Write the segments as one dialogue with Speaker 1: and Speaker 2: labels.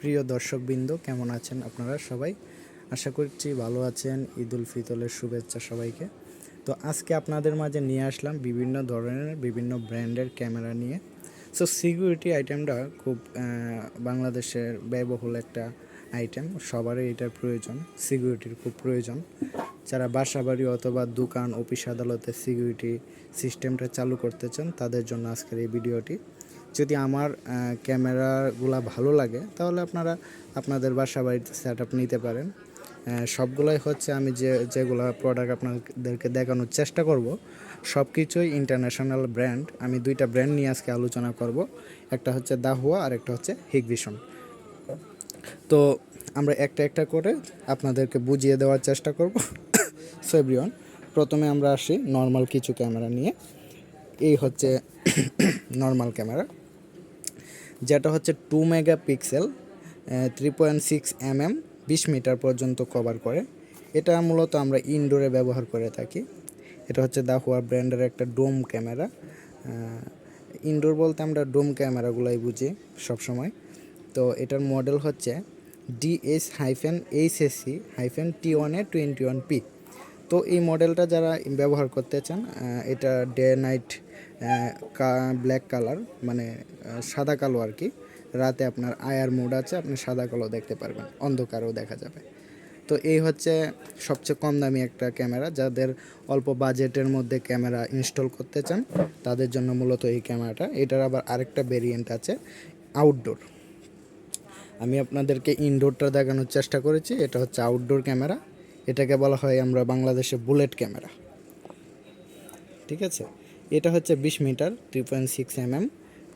Speaker 1: প্রিয় দর্শকবৃন্দ, কেমন আছেন আপনারা সবাই? আশা করছি ভালো আছেন। ঈদ উল ফিতরের শুভেচ্ছা সবাইকে। তো আজকে আপনাদের মাঝে নিয়ে আসলাম বিভিন্ন ধরনের, বিভিন্ন ব্র্যান্ডের ক্যামেরা নিয়ে। সো সিকিউরিটি আইটেমটা খুব বাংলাদেশের ব্যয়বহুল একটা আইটেম সবারই এটার প্রয়োজন সিকিউরিটির খুব প্রয়োজন। যারা বাসা বাড়ি অথবা দোকান, অফিস আদালতে সিকিউরিটি সিস্টেমটা চালু করতে চান, তাদের জন্য আজকের এই ভিডিওটি। যদি আমার ক্যামেরাগুলা ভালো লাগে, তাহলে আপনারা আপনাদের বাসা বাড়িতে সেট আপ নিতে পারেন। সবগুলোই হচ্ছে আমি যে, যেগুলো প্রোডাক্ট আপনাদেরকে দেখানোর চেষ্টা করব সব কিছুই ইন্টারন্যাশনাল ব্র্যান্ড আমি দুইটা ব্র্যান্ড নিয়ে আজকে আলোচনা করব, একটা হচ্ছে দাহুয়া আর একটা হচ্ছে হিগভিশন তো আমরা একটা একটা করে আপনাদেরকে বুঝিয়ে দেওয়ার চেষ্টা করব। সো প্রথমে আমরা আসি নর্মাল কিছু ক্যামেরা নিয়ে। এই হচ্ছে নর্মাল ক্যামেরা। যেটা হচ্ছে two megapixel three point six M M বিশ মিটার পর্যন্ত কভার করে। এটা মূলত আমরা ইনডোরে ব্যবহার করে থাকি। এটা হচ্ছে দা হুয়া ব্র্যান্ডের একটা ডোম ক্যামেরা ইনডোর বলতে আমরা ডোম ক্যামেরাগুলোই বুঝি সবসময়। তো এটার মডেল হচ্ছে DS hyphen HSC hyphen T one A twenty one P তো এই মডেলটা যারা ব্যবহার করতে চান এটা ডে নাইট ব্ল্যাক কালার মানে সাদা কালো আর কি। রাতে আপনার আয়ার মোড আছে, আপনি সাদা কালো দেখতে পারবেন, অন্ধকারও দেখা যাবে। তো এই হচ্ছে সবচেয়ে কম দামি একটা ক্যামেরা। যাদের অল্প বাজেটের মধ্যে ক্যামেরা ইনস্টল করতে চান, তাদের জন্য মূলত এই ক্যামেরাটা। এটার আবার আরেকটা ভেরিয়েন্ট আছে আউটডোর আমি আপনাদেরকে ইনডোরটা দেখানোর চেষ্টা করেছি, এটা হচ্ছে আউটডোর ক্যামেরা। এটাকে বলা হয় আমরা বাংলাদেশে বুলেট ক্যামেরা। ঠিক আছে? এটা হচ্ছে বিশ metre three point six M M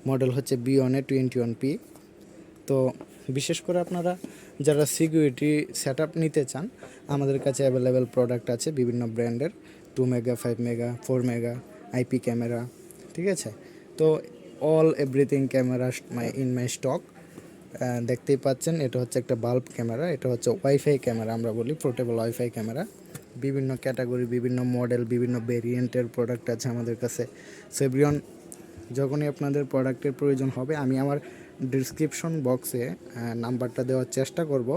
Speaker 1: model হচ্ছে B one twenty one P তো বিশেষ করে আপনারা যারা সিকিউরিটি সেট নিতে চান, আমাদের কাছে অ্যাভেলেবেল প্রোডাক্ট আছে বিভিন্ন ব্র্যান্ডের two mega five mega four mega IP camera ঠিক আছে? তো all everything camera my in my stock দেখতেই পাচ্ছেন, এটা হচ্ছে একটা বাল্ব ক্যামেরা এটা হচ্ছে ওয়াইফাই ক্যামেরা আমরা বলি পোর্টেবল ওয়াইফাই ক্যামেরা বিভিন্ন ক্যাটাগরি, বিভিন্ন মডেল, বিভিন্ন ভেরিয়েন্টের প্রোডাক্ট আছে আমাদের কাছে। সেভরিয়ন যখনই আপনাদের প্রোডাক্টের প্রয়োজন হবে, আমি আমার ডিসক্রিপশন বক্সে নাম্বারটা দেওয়ার চেষ্টা করব।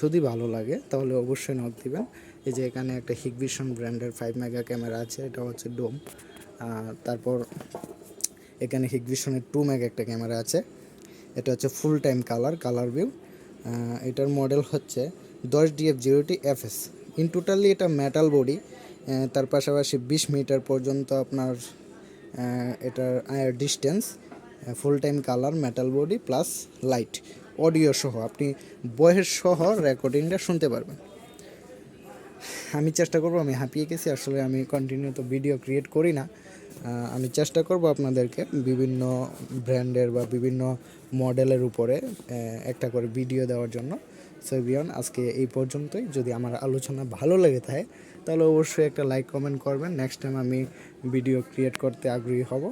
Speaker 1: যদি ভালো লাগে, তাহলে অবশ্যই নক দিবেন। এই যে এখানে একটা হিগভিশন ব্র্যান্ডের ফাইভ মেগা ক্যামেরা আছে, এটা হচ্ছে ডোম তারপর এখানে হিগভিশনের টু মেগা একটা ক্যামেরা আছে। এটা হচ্ছে full time colour colour view এটার মডেল হচ্ছে দশ ডিএফ জিরোটি এফএস ইন টোটালি এটা মেটাল বডি তার পাশাপাশি বিশ মিটার পর্যন্ত আপনার এটার distance full time colour metal body plus light audio সহ। আপনি বয়ের সহ রেকর্ডিংটা শুনতে পারবেন। আমি চেষ্টা করব, আমি হাঁপিয়ে গেছি, আসলে আমি কন্টিনিউ তো ভিডিও ক্রিয়েট করি না। আমি চেষ্টা করব আপনাদেরকে বিভিন্ন ব্র্যান্ডের বা বিভিন্ন মডেলের উপরে একটা করে ভিডিও দেওয়ার জন্য। সো বিয়ন আজকে এই পর্যন্তই। যদি আমার আলোচনা ভালো লেগে থাকে, তাহলে অবশ্যই একটা লাইক, কমেন্ট করবেন। নেক্সট টাইম আমি ভিডিও ক্রিয়েট করতে আগ্রহী হব।